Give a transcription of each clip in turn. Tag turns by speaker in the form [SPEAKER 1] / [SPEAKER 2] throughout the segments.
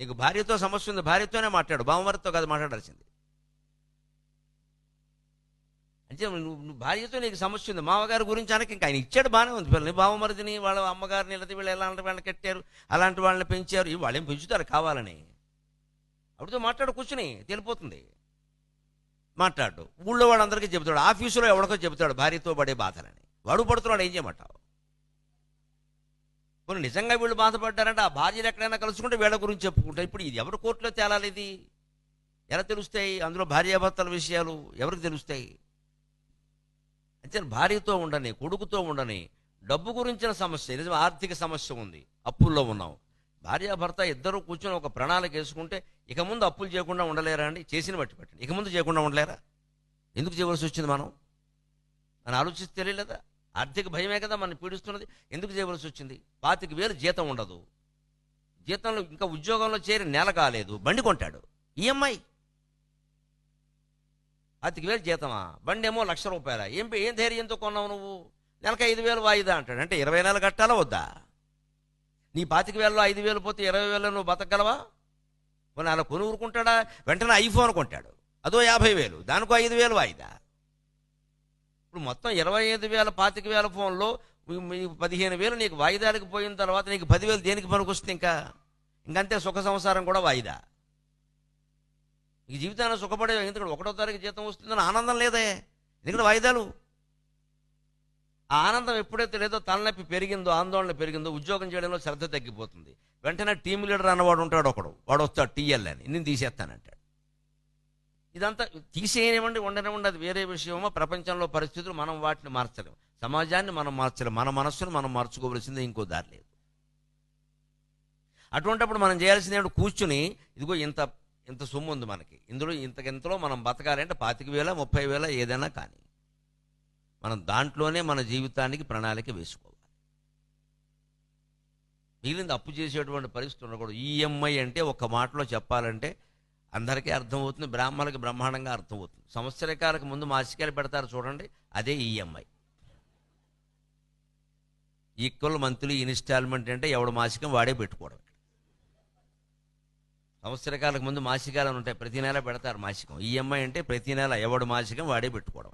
[SPEAKER 1] నీకు భార్యతో సమస్య ఉంది భార్యతోనే మాట్లాడు. బావమరితో కాదు మాట్లాడాల్సింది. అంటే నువ్వు నువ్వు భార్యతో నీకు సమస్య ఉంది. మామగారి గురించి అనక ఇంకా ఆయన ఇచ్చాడు బాగానే ఉంది. పిల్లల్ని బావమరిదిని వాళ్ళ అమ్మగారిని లేదా వీళ్ళు ఎలాంటి వాళ్ళని కట్టారు అలాంటి వాళ్ళని పెంచారు ఇవి వాళ్ళేం పెంచుతారు కావాలని. అప్పుడుతో మాట్లాడు కూర్చుని తెలిపోతుంది. మాట్లాడు. ఊళ్ళో వాళ్ళందరికీ చెబుతాడు. ఆఫీసులో ఎవరికో చెబుతాడు భార్యతో పడే బాధలని. వాడు పడుతున్నాడు ఏం చేయమంటావు? కొన్ని నిజంగా వీళ్ళు బాధపడ్డారంటే ఆ భార్యలు ఎక్కడైనా కలుసుకుంటే వీళ్ళ గురించి చెప్పుకుంటారు. ఇప్పుడు ఇది ఎవరి కోర్టులో తేలాలి ఇది? ఎలా తెలుస్తాయి? అందులో భార్యాభర్తల విషయాలు ఎవరికి తెలుస్తాయి? అంతే భార్యతో ఉండని కొడుకుతో ఉండని డబ్బు గురించిన సమస్య నిజం ఆర్థిక సమస్య ఉంది. అప్పుల్లో ఉన్నాం. భార్యాభర్త ఇద్దరు కూర్చొని ఒక ప్రణాళిక వేసుకుంటే ఇక ముందు అప్పులు చేయకుండా ఉండలేరా అండి? చేసిన బట్టి పెట్టండి. ఇక ముందు చేయకుండా ఉండలేరా? ఎందుకు చేయవలసి వచ్చింది మనం? మనం ఆలోచిస్తే తెలియలేదా? ఆర్థిక భయమే కదా మనం పీడిస్తున్నది. ఎందుకు చేయవలసి వచ్చింది? పాతిక వేలు జీతం ఉండదు. జీతంలో ఇంకా ఉద్యోగంలో చేరి నెల కాలేదు. బండి కొంటాడు. ఈఎంఐ. పాతిక వేలు జీతమా? బండి ఏమో లక్ష రూపాయల? ఏం ఏం ధైర్యంతో కొన్నావు నువ్వు? నెలకు ఐదు వేలు వాయిదా అంటాడు. అంటే ఇరవై నెలలు కట్టాలా వద్దా? నీ పాతిక వేలలో ఐదు వేలు పోతే ఇరవై వేలు నువ్వు బతకగలవా? కొన్ని అలా కొని ఊరుకుంటాడా? వెంటనే ఐఫోన్ కొంటాడు. అదో యాభై వేలు. దానికో ఐదు వేలు వాయిదా? ఇప్పుడు మొత్తం ఇరవై ఐదు వేల పాతిక వేల ఫోన్లో మీ- పదిహేను వేలు నీకు వాయిదాలకు పోయిన తర్వాత నీకు పదివేలు దేనికి పనికొస్తుంది ఇంకా? ఇంకంతే సుఖ సంసారం కూడా వాయిదా? ఈ జీవితాన్ని సుఖపడే ఎందుకంటే ఒకటో తారీఖు జీతం వస్తుందని ఆనందం లేదే. ఎందుకంటే వాయిదాలు. ఆ ఆనందం ఎప్పుడైతే లేదో తలనొప్పి పెరిగిందో ఆందోళన పెరిగిందో ఉద్యోగం చేయడంలో శ్రద్ధ తగ్గిపోతుంది. వెంటనే టీం లీడర్ అన్నవాడు ఉంటాడు ఒకడు. వాడు వస్తాడు టీఎల్ అని. నేను తీసేస్తానంటాడు. ఇదంతా తీసేయనివ్వండి ఉండనివ్వండి. అది వేరే విషయమో ప్రపంచంలో పరిస్థితులు మనం వాటిని మార్చలేము. సమాజాన్ని మనం మార్చలేము. మన మనస్సును మనం మార్చుకోవలసిందే ఇంకో దారి లేదు. అటువంటిప్పుడు మనం చేయాల్సింది ఏంటంటే కూర్చుని ఇదిగో ఇంత ఇంత సొమ్ము ఉంది మనకి. ఇందులో ఇంతకింతలో మనం బతకాలంటే పాతిక వేల ముప్పై వేల ఏదైనా కానీ. మనం దాంట్లోనే మన జీవితానికి ప్రణాళిక వేసుకోవాలి. మిగిలింది అప్పు చేసేటువంటి పరిస్థితి ఉండకూడదు. ఈఎంఐ అంటే ఒక మాటలో చెప్పాలంటే అందరికీ అర్థమవుతుంది బ్రాహ్మణులకి బ్రహ్మాండంగా అర్థమవుతుంది. సంవత్సరకాలకు ముందు మాసికాలు పెడతారు చూడండి అదే ఈఎంఐ. ఈక్వల్ మంత్లీ ఇన్స్టాల్మెంట్ అంటే ఎవడు మాసికం వాడే పెట్టుకోవడం. సంవత్సరకాలకు ముందు మాసికాలు ఉంటాయి ప్రతి నెల పెడతారు మాసికం. ఈఎంఐ అంటే ప్రతి నెల ఎవడు మాసికం వాడే పెట్టుకోవడం.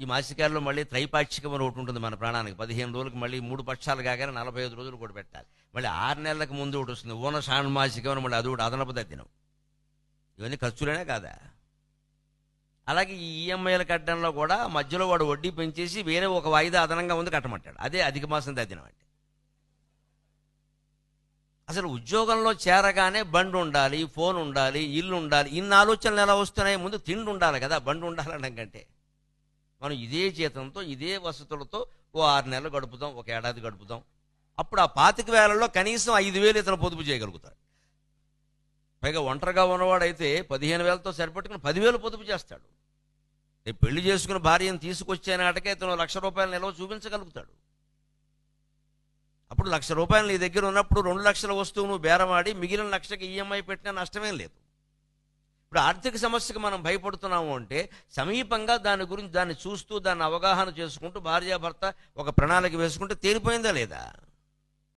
[SPEAKER 1] ఈ మాసికాల్లో మళ్ళీ త్రైపాక్షికం అని ఒకటి ఉంటుంది మన ప్రాణానికి. పదిహేను రోజులకు మళ్ళీ మూడు పక్షాలు కాగానే నలభై ఐదు రోజులు కూడా పెట్టాలి. మళ్ళీ ఆరు నెలలకు ముందు ఒకటి వస్తుంది. ఓన షాణమాసికం అని మళ్ళీ అది ఒకటి అదనపు తగ్గినం ఇవన్నీ ఖర్చులేనే కాదా? అలాగే ఈ ఈఎంఐల కట్టడంలో కూడా మధ్యలో వాడు వడ్డీ పెంచేసి వేరే ఒక వాయిదా అదనంగా ఉంది కట్టమంటాడు. అదే అధిక మాసం తగ్గినం అంటే. అసలు ఉద్యోగంలో చేరగానే బండి ఉండాలి ఫోన్ ఉండాలి ఇల్లు ఉండాలి. ఇన్ని ఆలోచనలు ఎలా వస్తున్నాయి? ముందు తిండి ఉండాలి కదా బండి ఉండాలనడం కంటే. మనం ఇదే జీతంతో ఇదే వసతులతో ఓ ఆరు నెలలు గడుపుదాం ఒక ఏడాది గడుపుదాం. అప్పుడు ఆ పాతిక వేలలో కనీసం ఐదు వేలు ఇతను పొదుపు చేయగలుగుతాడు. పైగా ఒంటరిగా ఉన్నవాడైతే పదిహేను వేలతో సరిపెట్టుకుని పదివేలు పొదుపు చేస్తాడు. రేపు పెళ్ళి చేసుకుని భార్యను తీసుకొచ్చే నాటకే ఇతను లక్ష రూపాయలు నిల్వ చూపించగలుగుతాడు. అప్పుడు లక్ష రూపాయలు నీ దగ్గర ఉన్నప్పుడు రెండు లక్షల వస్తువు నువ్వు బేరమాడి మిగిలిన లక్షకి ఈఎంఐ పెట్టినా నష్టమేం లేదు. ఇప్పుడు ఆర్థిక సమస్యకు మనం భయపడుతున్నాము అంటే సమీపంగా దాని గురించి దాన్ని చూస్తూ దాన్ని అవగాహన చేసుకుంటూ భార్యాభర్త ఒక ప్రణాళిక వేసుకుంటే తేలిపోయిందా లేదా?